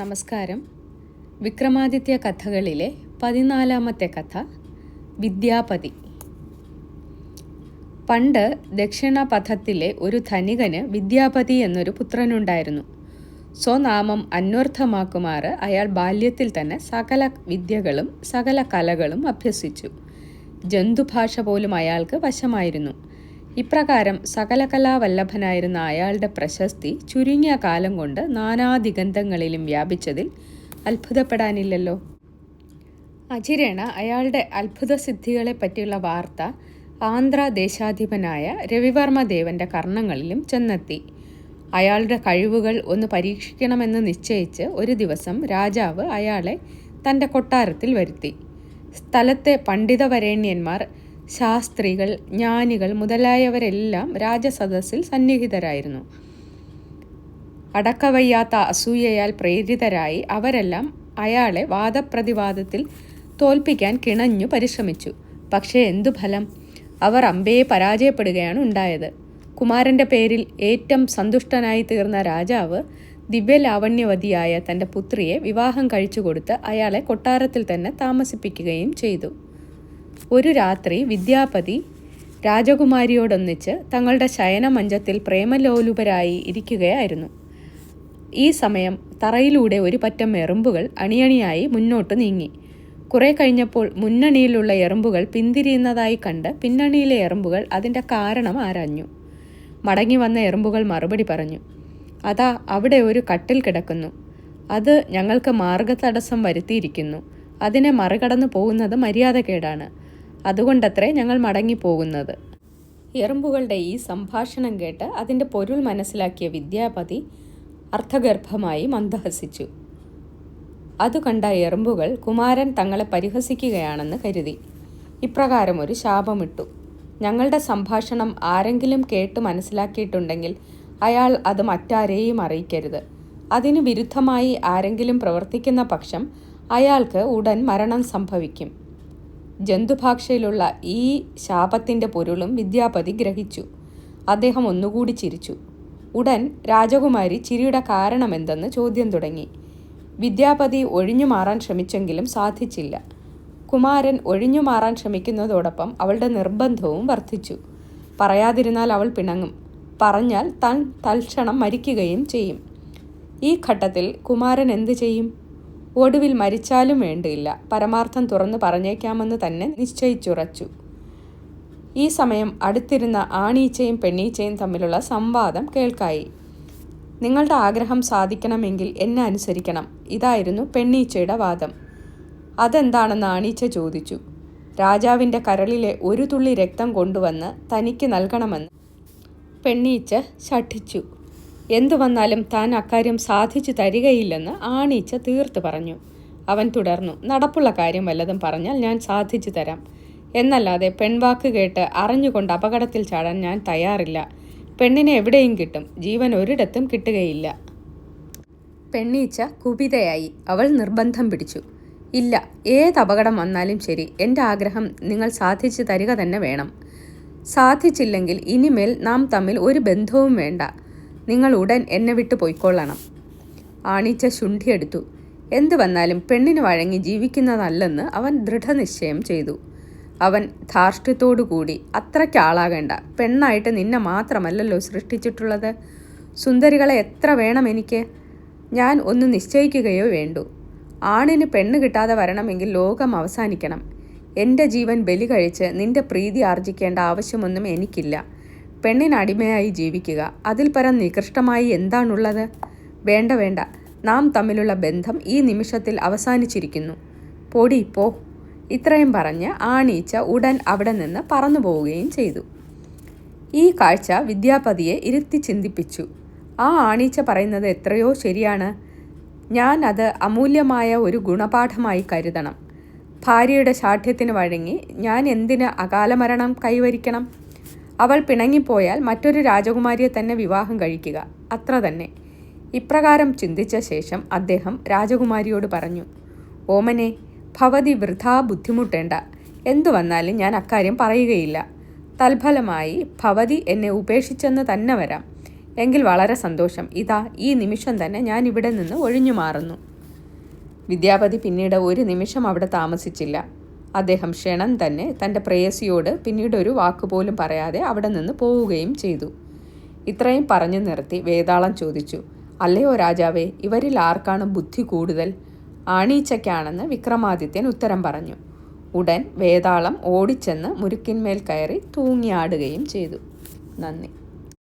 നമസ്കാരം. വിക്രമാദിത്യ കഥകളിലെ പതിനാലാമത്തെ കഥ വിദ്യാപതി. പണ്ട് ദക്ഷിണപഥത്തിലെ ഒരു ധനികന് വിദ്യാപതി എന്നൊരു പുത്രനുണ്ടായിരുന്നു. സ്വനാമം അന്വർത്ഥമാക്കുമാറ് അയാൾ ബാല്യത്തിൽ തന്നെ സകല വിദ്യകളും സകല കലകളും അഭ്യസിച്ചു. ജന്തുഭാഷ പോലും അയാൾക്ക് വശമായിരുന്നു. ഇപ്രകാരം സകല കലാവല്ലഭനായിരുന്ന അയാളുടെ പ്രശസ്തി ചുരുങ്ങിയ കാലം കൊണ്ട് നാനാദിഗന്ധങ്ങളിലും വ്യാപിച്ചതിൽ അത്ഭുതപ്പെടാനില്ലല്ലോ. അചിരേണ അയാളുടെ അത്ഭുത സിദ്ധികളെ പറ്റിയുള്ള വാർത്ത ആന്ധ്രാദേശാധിപനായ ദേശാധിപനായ രവിവർമ്മ ദേവന്റെ കർണങ്ങളിലും ചെന്നെത്തി. അയാളുടെ കഴിവുകൾ ഒന്ന് പരീക്ഷിക്കണമെന്ന് നിശ്ചയിച്ച് ഒരു ദിവസം രാജാവ് അയാളെ തന്റെ കൊട്ടാരത്തിൽ വരുത്തി. സ്ഥലത്തെ പണ്ഡിതവരേണ്യന്മാർ ശാസ്ത്രികൾ ജ്ഞാനികൾ മുതലായവരെല്ലാം രാജസദസ്സിൽ സന്നിഹിതരായിരുന്നു. അടക്കവയ്യാത്ത അസൂയയാൽ പ്രേരിതരായി അവരെല്ലാം അയാളെ വാദപ്രതിവാദത്തിൽ തോൽപ്പിക്കാൻ കിണഞ്ഞു പരിശ്രമിച്ചു. പക്ഷേ എന്തു ഫലം? അവർ അമ്പയെ പരാജയപ്പെടുകയാണ് ഉണ്ടായത്. കുമാരന്റെ പേരിൽ ഏറ്റവും സന്തുഷ്ടനായി തീർന്ന രാജാവ് ദിവ്യലാവണ്യവതിയായ തന്റെ പുത്രിയെ വിവാഹം കഴിച്ചു കൊടുത്ത് അയാളെ കൊട്ടാരത്തിൽ തന്നെ താമസിപ്പിക്കുകയും ചെയ്തു. ഒരു രാത്രി വിദ്യാപതി രാജകുമാരിയോടൊന്നിച്ച് തങ്ങളുടെ ശയനമഞ്ചത്തിൽ പ്രേമലോലുപരായി ഇരിക്കുകയായിരുന്നു. ഈ സമയം തറയിലൂടെ ഒരു പറ്റം എറുമ്പുകൾ അണിയണിയായി മുന്നോട്ട് നീങ്ങി. കുറെ കഴിഞ്ഞപ്പോൾ മുന്നണിയിലുള്ള എറുമ്പുകൾ പിന്തിരിയുന്നതായി കണ്ട് പിന്നണിയിലെ എറുമ്പുകൾ അതിന്റെ കാരണം ആരാഞ്ഞു. മടങ്ങി വന്ന എറുമ്പുകൾ മറുപടി പറഞ്ഞു അതാ അവിടെ ഒരു കട്ടിൽ കിടക്കുന്നു. അത് ഞങ്ങൾക്ക് മാർഗതടസ്സം വരുത്തിയിരിക്കുന്നു. അതിനെ മറികടന്നു പോകുന്നത് മര്യാദകേടാണ്. അതുകൊണ്ടത്രേ ഞങ്ങൾ മടങ്ങിപ്പോകുന്നത്. എറുമ്പുകളുടെ ഈ സംഭാഷണം കേട്ട് അതിന്റെ പൊരുൾ മനസ്സിലാക്കിയ വിദ്യാപതി അർത്ഥഗർഭമായി മന്ദഹസിച്ചു. അത് കണ്ട എറുമ്പുകൾ കുമാരൻ തങ്ങളെ പരിഹസിക്കുകയാണെന്ന് കരുതി. ഇപ്രകാരം ഒരു ശാപമിട്ടു. ഞങ്ങളുടെ സംഭാഷണം ആരെങ്കിലും കേട്ട് മനസ്സിലാക്കിയിട്ടുണ്ടെങ്കിൽ അയാൾ അത് മറ്റാരെയും അറിയിക്കരുത്. അതിന് വിരുദ്ധമായി ആരെങ്കിലും പ്രവർത്തിക്കുന്ന പക്ഷം അയാൾക്ക് ഉടൻ മരണം സംഭവിക്കും. ജന്തുഭാഷയിലുള്ള ഈ ശാപത്തിന്റെ പൊരുളും വിദ്യാപതി ഗ്രഹിച്ചു. അദ്ദേഹം ഒന്നുകൂടി ചിരിച്ചു. ഉടൻ രാജകുമാരി ചിരിയുടെ കാരണമെന്തെന്ന് ചോദ്യം തുടങ്ങി. വിദ്യാപതി ഒഴിഞ്ഞു മാറാൻ ശ്രമിച്ചെങ്കിലും സാധിച്ചില്ല. കുമാരൻ ഒഴിഞ്ഞു മാറാൻ ശ്രമിക്കുന്നതോടൊപ്പം അവളുടെ നിർബന്ധവും വർദ്ധിച്ചു. പറയാതിരുന്നാൽ അവൾ പിണങ്ങും. പറഞ്ഞാൽ തൻ തൽക്ഷണം മരിക്കുകയും ചെയ്യും. ഈ ഘട്ടത്തിൽ കുമാരൻ എന്തു ചെയ്യും? ഒടുവിൽ മരിച്ചാലും വേണ്ടിയില്ല പരമാർത്ഥം തുറന്നു പറഞ്ഞേക്കാമെന്ന് തന്നെ നിശ്ചയിച്ചുറച്ചു. ഈ സമയം അടുത്തിരുന്ന ആണീച്ചയും പെണ്ണീച്ചയും തമ്മിലുള്ള സംവാദം കേൾക്കായി. നിങ്ങളുടെ ആഗ്രഹം സാധിക്കണമെങ്കിൽ എന്നെ അനുസരിക്കണം. ഇതായിരുന്നു പെണ്ണീച്ചയുടെ വാദം. അതെന്താണെന്ന് ആണീച്ച ചോദിച്ചു. രാജാവിന്റെ കരളിലെ ഒരു തുള്ളി രക്തം കൊണ്ടുവന്ന് തനിക്ക് നൽകണമെന്ന് പെണ്ണീച്ച ശഠിച്ചു. എന്തു വന്നാലും താൻ അക്കാര്യം സാധിച്ചു തരികയില്ലെന്ന് ആണീച്ച തീർത്ത് പറഞ്ഞു. അവൻ തുടർന്നു നടപ്പുള്ള കാര്യം വല്ലതും പറഞ്ഞാൽ ഞാൻ സാധിച്ചു തരാം. എന്നല്ലാതെ പെൺവാക്ക് കേട്ട് അറിഞ്ഞുകൊണ്ട് അപകടത്തിൽ ചാടാൻ ഞാൻ തയ്യാറില്ല. പെണ്ണിനെ എവിടെയും കിട്ടും ജീവൻ ഒരിടത്തും കിട്ടുകയില്ല. പെണ്ണീച്ച കുപിതയായി അവൾ നിർബന്ധം പിടിച്ചു. ഇല്ല ഏത് അപകടം വന്നാലും ശരി എന്റെ ആഗ്രഹം നിങ്ങൾ സാധിച്ചു തരിക തന്നെ വേണം. സാധിച്ചില്ലെങ്കിൽ ഇനിമേൽ നാം തമ്മിൽ ഒരു ബന്ധവും വേണ്ട. നിങ്ങൾ ഉടൻ എന്നെ വിട്ടു പോയിക്കൊള്ളണം. ആണീച്ച ശുണ്ഠിയെടുത്തു എന്തു വന്നാലും പെണ്ണിന് വഴങ്ങി ജീവിക്കുന്നതല്ലെന്ന് അവൻ ദൃഢനിശ്ചയം ചെയ്തു. അവൻ ധാർഷ്ട്യത്തോടുകൂടി അത്രയ്ക്ക് ആളാകേണ്ട പെണ്ണായിട്ട് നിന്നെ മാത്രമല്ലല്ലോ സൃഷ്ടിച്ചിട്ടുള്ളത്? സുന്ദരികളെ എത്ര വേണം എനിക്ക്? ഞാൻ ഒന്ന് നിശ്ചയിക്കുകയോ വേണ്ടു. ആണിന് പെണ്ണ് കിട്ടാതെ വരണമെങ്കിൽ ലോകം അവസാനിക്കണം. എന്റെ ജീവൻ ബലി കഴിച്ച് നിന്റെ പ്രീതി ആർജിക്കേണ്ട ആവശ്യമൊന്നും എനിക്കില്ല. പെണ്ണിന് അടിമയായി ജീവിക്കുക. അതിൽ പരം നികൃഷ്ടമായി എന്താണുള്ളത്? വേണ്ട വേണ്ട. നാം തമ്മിലുള്ള ബന്ധം ഈ നിമിഷത്തിൽ അവസാനിച്ചിരിക്കുന്നു. പൊടി പോ. ഇത്രയും പറഞ്ഞ് ആണീച്ച ഉടൻ അവിടെ നിന്ന് പറന്നു പോവുകയും ചെയ്തു. ഈ കാഴ്ച വിദ്യാപതിയെ ഇരുത്തി ചിന്തിപ്പിച്ചു. ആ ആണീച്ച പറയുന്നത് എത്രയോ ശരിയാണ്. ഞാൻ അത് അമൂല്യമായ ഒരു ഗുണപാഠമായി കരുതണം. ഭാര്യയുടെ ശാഠ്യത്തിന് വഴങ്ങി ഞാൻ എന്തിന് അകാലമരണം കൈവരിക്കണം? അവൾ പിണങ്ങിപ്പോയാൽ മറ്റൊരു രാജകുമാരിയെ തന്നെ വിവാഹം കഴിക്കുക. അത്ര തന്നെ. ഇപ്രകാരം ചിന്തിച്ച ശേഷം അദ്ദേഹം രാജകുമാരിയോട് പറഞ്ഞു ഓമനെ ഭവതി വൃഥാ ബുദ്ധിമുട്ടേണ്ട. എന്തു വന്നാലും ഞാൻ അക്കാര്യം പറയുകയില്ല. തൽഫലമായി ഭവതി എന്നെ ഉപേക്ഷിച്ചെന്ന് തന്നെ വരാം. എങ്കിൽ വളരെ സന്തോഷം. ഇതാ ഈ നിമിഷം തന്നെ ഞാൻ ഇവിടെ നിന്ന് ഒഴിഞ്ഞു മാറുന്നു വിദ്യാപതി പിന്നീട് ഒരു നിമിഷം അവിടെ താമസിച്ചില്ല. അദ്ദേഹം ക്ഷണം തന്നെ തന്റെ പ്രേയസിയോട് പിന്നീട് ഒരു വാക്കുപോലും പറയാതെ അവിടെ നിന്ന് പോവുകയും ചെയ്തു. ഇത്രയും പറഞ്ഞു നിർത്തി വേതാളം ചോദിച്ചു അല്ലയോ രാജാവേ ഇവരിൽ ആർക്കാണ് ബുദ്ധി കൂടുതൽ? ആണീച്ചയ്ക്കാണെന്ന് വിക്രമാദിത്യൻ ഉത്തരം പറഞ്ഞു. ഉടൻ വേതാളം ഓടിച്ചെന്ന് മുരുക്കിന്മേൽ കയറി തൂങ്ങിയാടുകയും ചെയ്തു. നന്ദി.